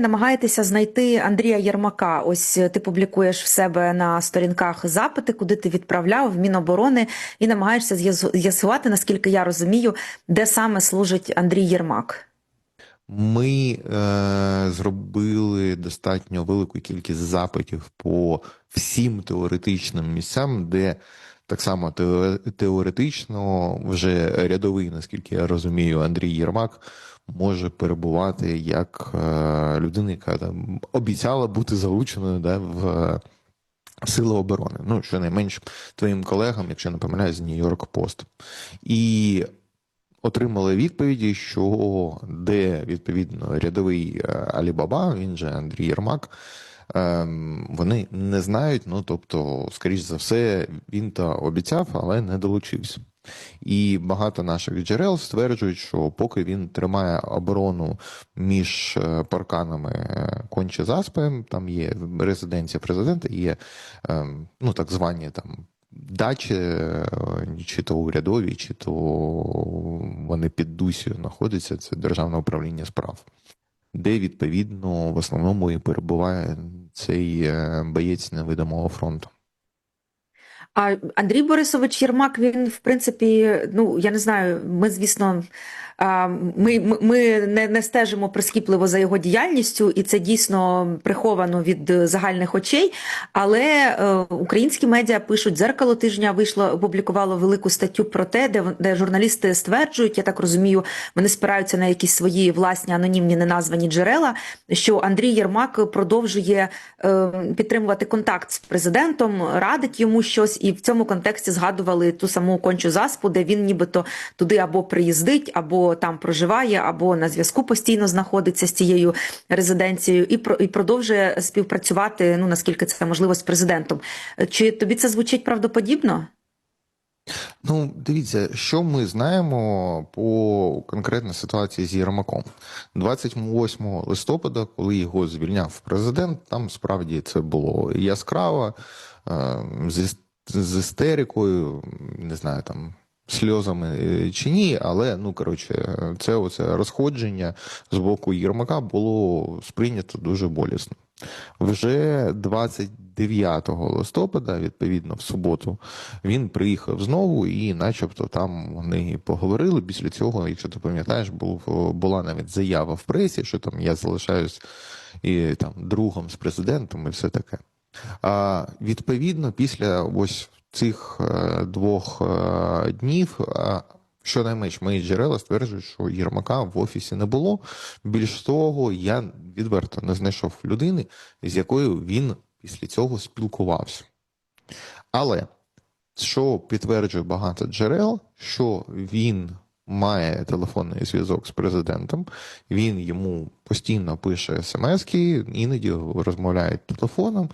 Намагаєтеся знайти Андрія Єрмака. Ось е, ти публікуєш в себе на сторінках запити, куди ти відправляв в Міноборони, і намагаєшся з'ясу- з'ясувати, наскільки я розумію, де саме служить Андрій Єрмак. Ми е, зробили достатньо велику кількість запитів по всім теоретичним місцям, де так само теоретично вже рядовий, наскільки я розумію, Андрій Єрмак може перебувати як е, людина, яка там обіцяла бути залученою да, в е, Сили оборони. Ну, щонайменш твоїм колегам, якщо не помиляюсь, з Нью-Йорк Пост. І отримали відповіді, що де відповідно рядовий е, Алібаба, він же Андрій Єрмак. Ем, Вони не знають, ну тобто, скоріш за все, він то обіцяв, але не долучився. І багато наших джерел стверджують, що поки він тримає оборону між е, парканами е, конче заспи, там є резиденція президента, є ем, ну так звані там дачі, е, чи то урядові, чи то вони під Дусію знаходяться, це державне управління справ, де відповідно в основному і перебуває цей е, боєць невидимого фронту. А Андрій Борисович Єрмак, він, в принципі, ну я не знаю, ми, звісно, ми, ми, не, не стежимо прискіпливо за його діяльністю, і це дійсно приховано від загальних очей. Але е, українські медіа пишуть дзеркало тижня вийшло, опублікувало велику статтю про те, де, де журналісти стверджують, я так розумію, вони спираються на якісь свої власні анонімні неназвані джерела, що Андрій Єрмак продовжує е, підтримувати контакт з президентом, радить йому щось, і в цьому контексті згадували ту саму кончу заспу, де він нібито туди або приїздить, або там проживає, або на зв'язку постійно знаходиться з цією резиденцією, і і продовжує співпрацювати. Ну наскільки це можливо з президентом. Чи тобі це звучить правдоподібно? Ну, дивіться, що ми знаємо по конкретній ситуації з Єрмаком. 28 листопада, коли його звільняв президент, там справді це було яскраво, е, з істерикою, не знаю, там. Сльозами е, чи ні, але ну коротше, це оце розходження з боку Єрмака було сприйнято дуже болісно. Вже 29 листопада, відповідно, в суботу, він приїхав знову, і, начебто, там вони поговорили. Після цього, якщо ти пам'ятаєш, був була навіть заява в пресі, що там я залишаюсь і там другом з президентом, і все таке. А відповідно, після ось цих е, двох е, днів. е, Щонайменш мої джерела стверджують, що Єрмака в офісі не було. Більш того, я відверто не знайшов людини, з якою він після цього спілкувався. Але що підтверджує багато джерел, що він має телефонний зв'язок з президентом, він йому постійно пише смски, іноді розмовляють телефоном.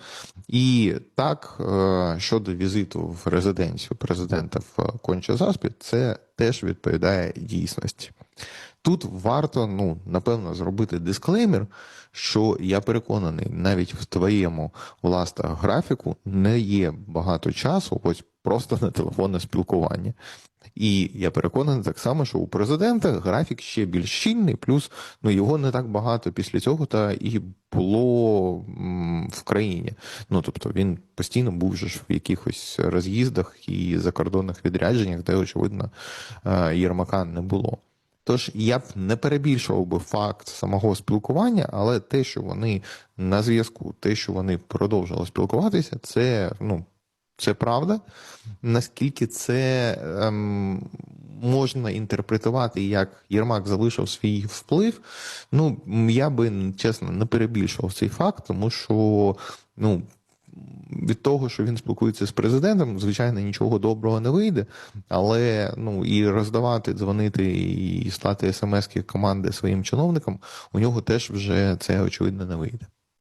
І так, е, щодо візиту в резиденцію президента в Конча Заспі, це теж відповідає дійсності. Тут варто, ну, напевно, зробити дисклеймер, що я переконаний, навіть в твоєму власне графіку не є багато часу, ось просто на телефонне спілкування. І я переконаний так само, що у президента графік ще більш щільний, плюс ну його не так багато після цього та і було в країні. Ну тобто він постійно був же ж в якихось роз'їздах і закордонних відрядженнях, де очевидно е, Єрмака не було. Тож я б не перебільшував би факт самого спілкування, але те, що вони на зв'язку, те, що вони продовжували спілкуватися, це ну. Це правда. Наскільки це ем, можна інтерпретувати, як Єрмак залишив свій вплив, ну я би чесно не перебільшував цей факт, тому що ну. Від того, що він спілкується з президентом, звичайно, нічого доброго не вийде, але ну і роздавати, дзвонити і слати смс команди своїм чиновникам, у нього теж вже це очевидно не вийде.